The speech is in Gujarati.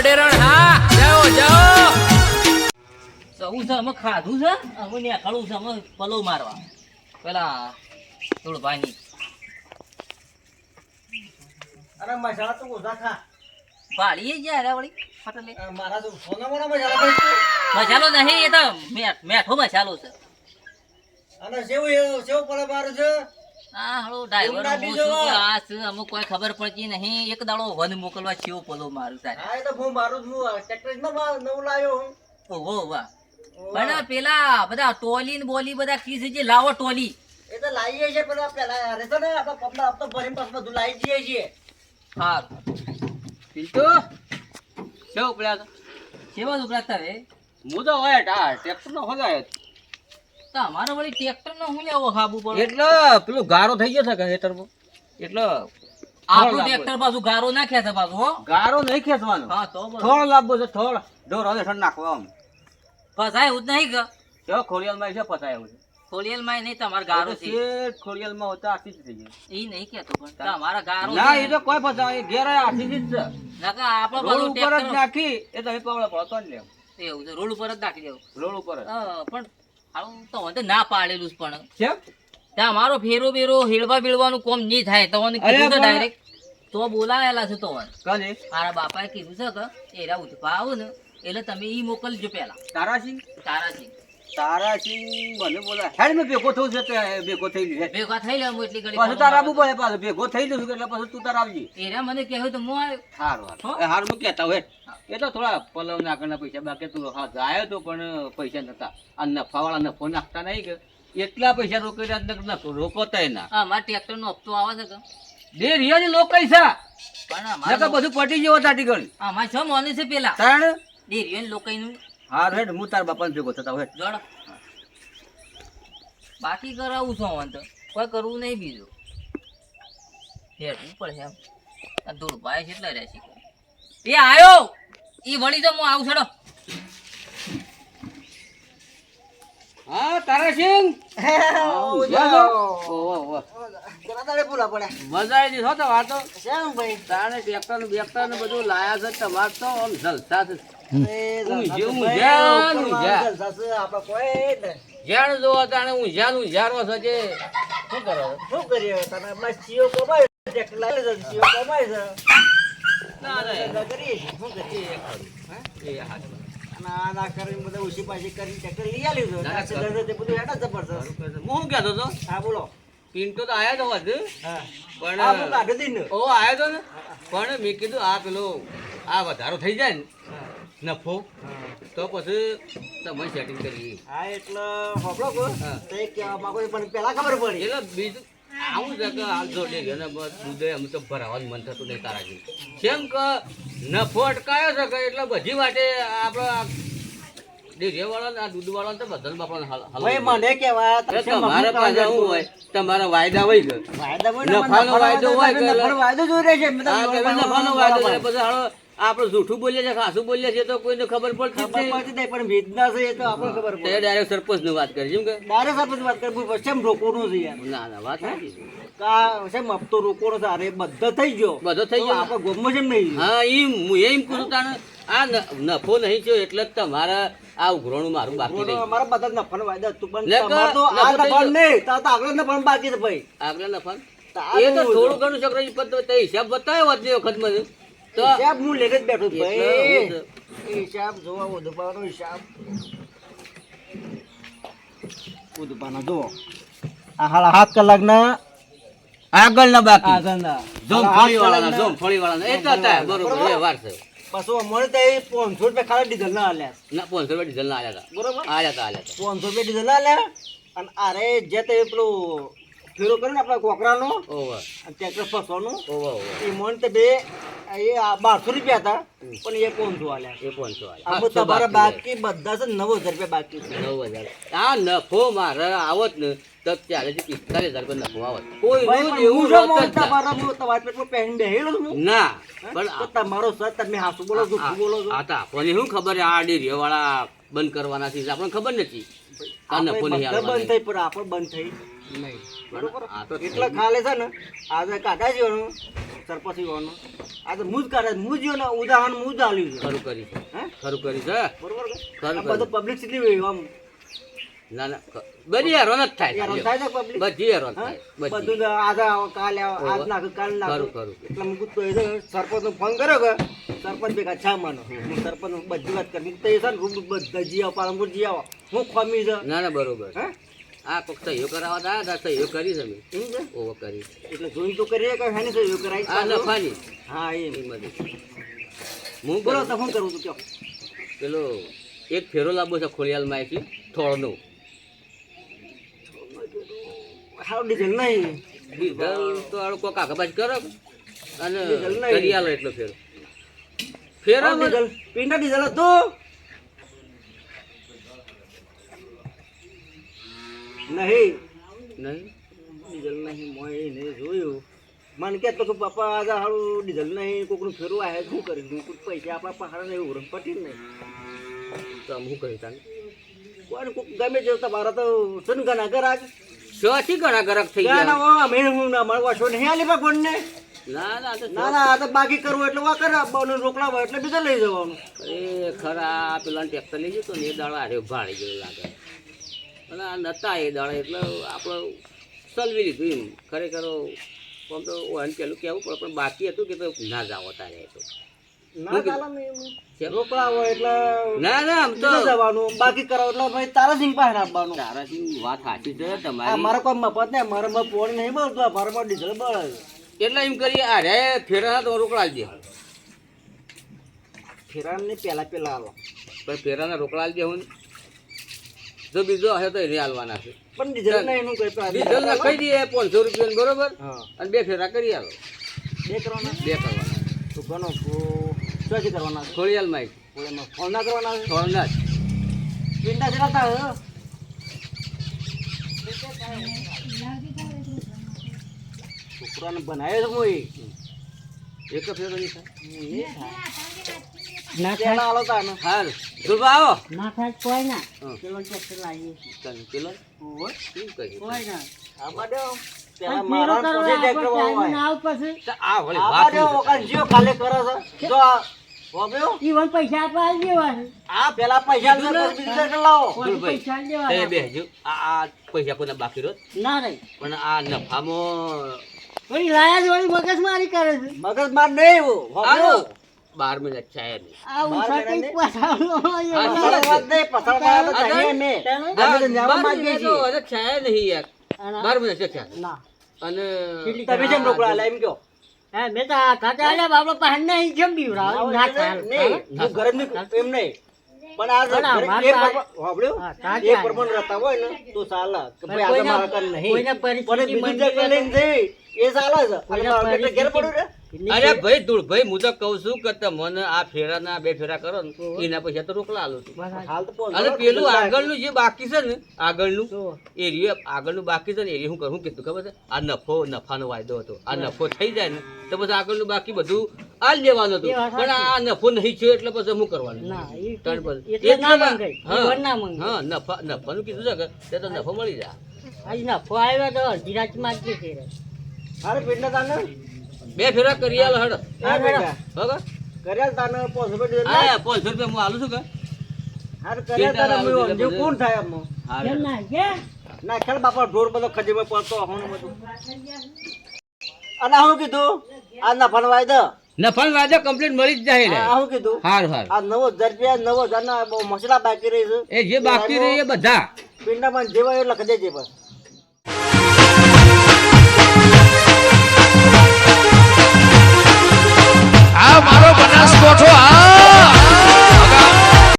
અડેરણ હા જાઓ જાઓ. સવું છે અમે ખાધું છે અમે નેખાડું છે અમે પલો મારવા. પેલા થોડું ભાઈ અરે મસાલા તો ઓછા ખા. ભાળીએ ગયા રે વળી. ફટલે મારા તો સોના મોના મસાલા. મસાલો નહીં એ તો મે- મેઠો મસાલો છે. અને સેવ એ- સેવ પડે મારું છે. આ હળો ડ્રાઈવર છે. અમુક કોઈ ખબર પડતી નહીં. એક દાડો વન મોકલવા છેવો પલો મારું તારે હા એ તો હું મારું જ હું ટ્રેક્ટરમાં નવું લાવ્યો હું. ઓહો વાહ. પણ પેલા બધા ટોલી ને બોલી બધા કીધું છે લાવો ટોલી. એ તો લાવીએ છીએ પેલા પેલા અરે તો ને આપણે પપલા હપ્તો ભરીને પછી બધું લાવી દઈએ છીએ. હા. પિન્ટુ શું ઉપડ્યા તો સેવા જ ઉપરાતા રે? હું તો હોય આ ટ્રેક્ટર નો હોગાય. તમારે વળી ટ્રેક્ટર નો હું લેવો ખાબુ પડે? એટલે પેલું ગારો થઈ ગયો છે કે હેતરમાં એટલે આપણું ટ્રેક્ટર પાછું ગારો નાખ્યા છે પાછું હો. ગારો નહીં ખેંચવાનો. હા તો. થોડો લાવવો છે થોડો ઢોર હવે ઠંડ નાખો આમ. ફસાય એવું જ નહીં કે. જો ખોડિયાલમાં છે પતાય એવું છે. ખોલિયલમાં નહીં તમારે ગારો છે. ખોડિયાલમાં હોતા આથી જ થઈ ગયો. એ નહીં કેતો પણ તમારા ગારો ના એ તો કોઈ ફસાય ઘેર આથી જ છે. નકર આપણે બધું ટ્રેક્ટર નાખી એ તમે પાવડે પડતો જ લેવ એવું છે રોડ ઉપર જ નાખી દેવું. રોડ ઉપર હા, પણ તો વાંધો ના પાડેલું પણ. કેમ? ત્યાં મારો ફેરો બેરો હેળવા બેળવાનું કોમ નહીં થાય. તો મને અરે કીધું તો ડાયરેક્ટ તો બોલાયેલા છે તો. કને? મારા બાપાએ કીધું છે કે એરા ઉઠવા આવું ને એટલે તમે ઈ મોકલજો પેલા. તારાસિંહ? તારાથી તારાસિંહ મને બોલા. હેડ મેં ભેગો થયું છે ભેગો થઈ ગયું હેડ. થઈ લે હું એટલી ઘડી પાછું તારા આવવું પડે પાછું ભેગો થઈ જશું એટલે પાછું તું તારા આવજે. એરા મને કહેવું તો હું આવ્યો હારું હારું. હોય એ તો થોડા પલવ નાખવાના પૈસા બાકી તું હા જાય તો પણ પૈસા નતા. આ નફાવાળા નફો નાખતા નહીં કે. એટલા પૈસા રોકી રહ્યા નફો રોકોતાય ના. હા મારા ટ્રેક્ટર નો હપ્તો આવે છે બે રિયાની લોકાઈ છે? પણ અમારે બધું પટી જેવો તાટી ગળી અમારે છ મોને છે પેલા. તાણ? ડેરીઓ લોકોનું હાર હેડ, હું તાર બાપાને ભેગો થતા હોય. જણ બાકી કરાવું છું હવે તો. કોઈ કરવું નહીં બીજું. હેઠવું પડશે એમ આ દૂર ભાઈ કેટલા રહેશે એ આયો! ઈ વળી તો હું આવું છોડો હા તારાસિંહ મજા આવી? તો વાતો. શેમ ભાઈ? તારે ટ્રેક્ટર ને બેક્ટર ને બધું લાયા છે તમારે તો આમ જલસા છે. જ જોવો તાણે ઊંઝાનું ઊંઝારો છે જે શું કરો? શું કરીએ તને હમણાં સીઓ કમાય છે, ટ્રેક્ટર લાવી છે, સીઓ કમાય છે. ના ના. કરીએ છીએ, શું કરીએ? એ. ના કરીને બધા ઉછી પાછી લઈ ટ્રેક્ટર ધંધો તે બધું હેડા જબરજસ્ત. હું શું કહેતો હતો? હા બોલો. પિન્ટો તો આયા તો વધુ પણ ઓ આવ્યો તો ને? પણ મેં કીધું આ પેલો આ વધારો થઈ જાય ને નફો તો પછી તમે સેટિંગ કરી હા એટલે હોભળો તો એ કહેવા માંગુ પણ પેલા ખબર પડી. એટલે બીજું આવું છે કે હાલ જો લે ને બસ દૂધે અમે તો ભરાવાનું મન થતું નહીં તારા જેવું. કેમ કે નફો અટકાયો છે કે એટલે બધી માટે આપણે તમારે વાયદા હોય નફાનો વાયદો હોય નફાનો વાયદો પછી આપણે જૂઠું બોલીએ છીએ ખાસું બોલીએ છીએ તો કોઈને ખબર પડતી નહીં. નહીં, પણ વેદના છે એ તો આપણે ખબર પડે. ડાયરેક્ટ સરપંચની વાત કરી જેમ કે ડાયરેક્ટ સરપંચ વાત કરી એમ રોકવાનું છે યાર? ના ના વાત સાચી છે. કા છે એમ હપ્તો રોકવાનો છે? અરે બધો થઈ ગયો. બધો થઈ ગયો. આપણે ગોમમાં જેમ નહીં હા એમ હું એમ કહું છું આ નફો નહીં થયો એટલે જ તમારા આ ઉઘરાણું મારું બાકી અમારા બધા નફાનો વાયદો હતું પણ લે કે તમારે તો નફો આ થઈ નહીં તો આગળ નફાનો બાકી છે ભાઈ. આગલા નફા એ તો થોડું ઘણું છોકરા પર તો તે હિસાબ બતાવ્યો વખત ને એ વખતમાં. તો હિસાબ હું લઈને જ બેઠો ભાઈ. હિસાબ જોવા ઉદપાનો હિસાબ. ઉદપાનો જુઓ આ હાડા સાત કલાકના આગળના બાકી. આગળના જોમ હાડા વાળાના કલાકના. જોમ ફળી એ તો બરોબર વાર છે. પાછું અમારે તો એ પાંચસો રૂપિયા ખાલી ડીઝલ ના આલ્યા ના પાંચસો રૂપિયા ડીઝલ ના આલ્યા હતા. બરોબર? આલ્યા હતા આલ્યા હતા. પાંચસો રૂપિયા ડીઝલ ના આલ્યા અને અરે જે તે પેલું ફેરો કરે ને આપણા કોકરાનો ટ્રેક્ટર ફસવાનું. એ મન તો બે એ બારસો રૂપિયા હતા પણ એ પાંચસો આલ્યા. એ પાંચસો આલ્યા. તમારા બાકી બધા છે નવ હજાર રૂપિયા બાકી છે. નવ હજાર. આ નફો મારે આવત ને તો ચાલીસ પિસ્તાલીસ હજાર રૂપિયા નફો આવત. કોઈ એવું હું જો મોટા ના. મારા હું તમારા પેટમાં પહેરીને બેહેલો છું. ના પણ તમારો સર તમે હાસુ બોલો છો બોલો છો. આ તો આપણને શું ખબર આ ડેરીઓ વાળા બંધ કરવાના છે આપણને ખબર નથી. બધા થઈ પણ આપણે બંધ થઈ. નહીં બરોબર? એટલે ખાલે છે ને આજે કાઢા જેવાનું સરપંચ વાનું આજે મુજ કાઢે મુજ ને ઉદાહરણ મુજ આલ્યું છે. ખરું કરી હે? ખરું કરી છે? બરોબર ખરું બધું પબ્લિસિટી હોય આમ. ના ના બધી હેરાન જ થાય હેરાન થાય પબ્લિક બધી થાય બધું. આજે કાલે આજ કાલ ના ખરું ખરું. એટલે હું તો એ સરપંચ ફોન કર્યો કે સરપંચ ભેગા છા માનો હું સરપંચ બધી વાત કરી એ છે ને રૂમ બધા જી આવો પાલનપુર જી આવો. હું ખમી છે? ના ના બરોબર. હા? આ કોક સહયો કરાવવા દા તા સહયો કરી તમે એમ છે? ઓવો કરી. એટલે જોઈ તો કરીએ કે હેને સહયોગ કરાય આ નફાની. હા એ મદદ હું બોલો તો શું કરવું તું કયો. પેલો એક ફેરો લાંબો છે ખોલિયાલમાં અહીંથી થોડનો હાવ ડીઝલ નહીં. ડીઝલ તો આ લોકો કાકાબાજ કરો. અને કરી આલો એટલો ફેરો. ફેરો ડીઝલ. પિંડા ડીઝલ હતું. નહીં. નહીં? ડીઝલ નહીં મોય નહીં જોયું. મને કે તો બાપા આગળ સારું ડીઝલ નહીં કોકનું ફેરવું આવે શું કોઈ પૈસા આપણા પહાડ નહીં ઉરમ પટી નહીં. તો આમ શું કહ્યું તાને કોઈ કોક ગમે છે તમારા તો શું ગણા ગરાક શોથી ગણા ગરાક થઈ ગયા અમે હું ના મળવા છો નહીં આલી પા કોણને ના ના ના તો બાકી કરવું એટલે વા કરે આપવાનું રોકડા હોય એટલે બીજા લઈ જવાનું. એ ખરા પેલા ટ્રેક્ટર લઈ જતો ને એ દાડા હારે ભાડી ગયો લાગે. અને આ નતા એ દાડા એટલે આપણે સલવી લીધું એમ. ખરેખર આમ તો ઓન પેલું કહેવું પડે પણ બાકી હતું કે ના જાઓ તારે તો. ના ને એવું. કેમ? રોકડા હોય એટલે ના ના આમ તો જવાનું બાકી કરો એટલે ભાઈ તારા પાસે આપવાનું તારાથી વાત સાચી છે તમારી. મારે કોઈ મફત નહીં મારા માં પોણી નહીં બળતું મારે માં ડીઝલ બળે. એટલે એમ કરીએ અરે ફેરા તો રોકડા દે ફેરાન ને પેલા પેલા આલો પણ ફેરાના રોકડા દે હું. જો બીજો હશે તો એને હાલવાના છે. પણ ડીઝલ નહીં એનું કઈ પણ ડીઝલ ના કહી દઈએ પાંચસો રૂપિયા બરોબર? અને બે ફેરા કરી આલો. બે કરવાના? બે કરવાના. તો ઘણો ક્યાંથી કરવાના છે? ખોડિયાલમાં જ. ઓલામાં ફોન ના કરવાના છે? થોડા જ. પિંડા ચલાતા હે. છોકરાને બનાવ્યો છે મોઈ એક ફેરો નહીં ના પેલા આલો તા ને હાલ ધ્રુવા આવો ના થાય કોઈ ના. લાવીએ ચાલ, શું કોઈ પેલા મારા પાસે ટ્રેક્ટર વાળો તો આ વળી વાત બાડે ઓકાન જીઓ ખાલી કરે છે? જો આ હોબ્યો ઈવન પૈસા આપવા આવી આ પેલા પૈસા લે પછી લાવો. પૈસા તે દેવાના બેસજો. આ આ પૈસા કોઈને બાકી રહ્યો ના રે પણ આ નફામાં વળી લાયા જ વળી મગજમારી કરે છે. મગજ માર નહીં એવું હોબ્યો બાર મહિના ચાય નહીં આ બાર કઈ પાછાનો વાત નહીં પસાર તો અગર- જઈએ મેં અમે તો બાર માંગીએ છીએ. હજુ ચાય નહીં યાર. બાર મહિના ચાય. ના. અને તમે જેમ રોકડા લે એમ કયો હા મેં તો ખાતે આલ્યા બાબલો પાસે નહીં કેમ બીવડાવે ના ચાલે નહીં હું? ઘરે એમ નહીં. પણ આ એ પ્રમાણ- એ રહેતા હોય ને તો ચાલે કે ભાઈ આજે મારા કાન નહીં. પણ બીજી જગ્યા લઈને જઈ, એ ચાલે છે અને કોઈના ઘેર પડ્યું રે. અરે ભાઈ ધૂળ ભાઈ હું તો કઉ છું કે તમને આ ફેરાના બે ફેરા કરો ને એના પૈસા તો રોકડા આલો છું. અને પેલું આગળનું જે બાકી છે ને આગળનું એ એરિયા આગળનું બાકી છે ને એ હું કરું કીધું ખબર છે? આ નફો નફાનો વાયદો હતો. આ નફો થઈ જાય ને તો પછી આગળનું બાકી બધું આ લેવાનો હતું. પણ આ નફો નહીં થયો એટલે પછી હું કરવાનું? ત્રણ પછી. ના મંગાય હા. હા નફા નફાનું કીધું છે કે તે તો નફો મળી જાય. આજ નફો આવ્યો તો અડધી રાતમાં જ છે રે હારે પેટના તાને? બે ફેરા કરી આલ હડ. હા કર્યા તાને પાંચસો રૂપિયા. હા પાંચસો રૂપિયા હું આલું છું કે? હારે કર્યા તાને ચિંતા મેં કોણ થાય અમો હા ના કે ના ખેલ બાપા ઢોર બધો ખજીમાં પડતો હોનું બધું. અને હું કીધું? આ નફાનો વાયદો? નફાન વાજો કમ્પ્લીટ મળી જ જાય આવું કીધું? હાર હાર. આ નવ હજાર રૂપિયા નવ હજાર ના મસલા બાકી રહી છે. એ જે બાકી રહી એ બધા. પિંડા પણ જેવા એ લખી દેજે બસ. આ મારો બનાસકોઠો આ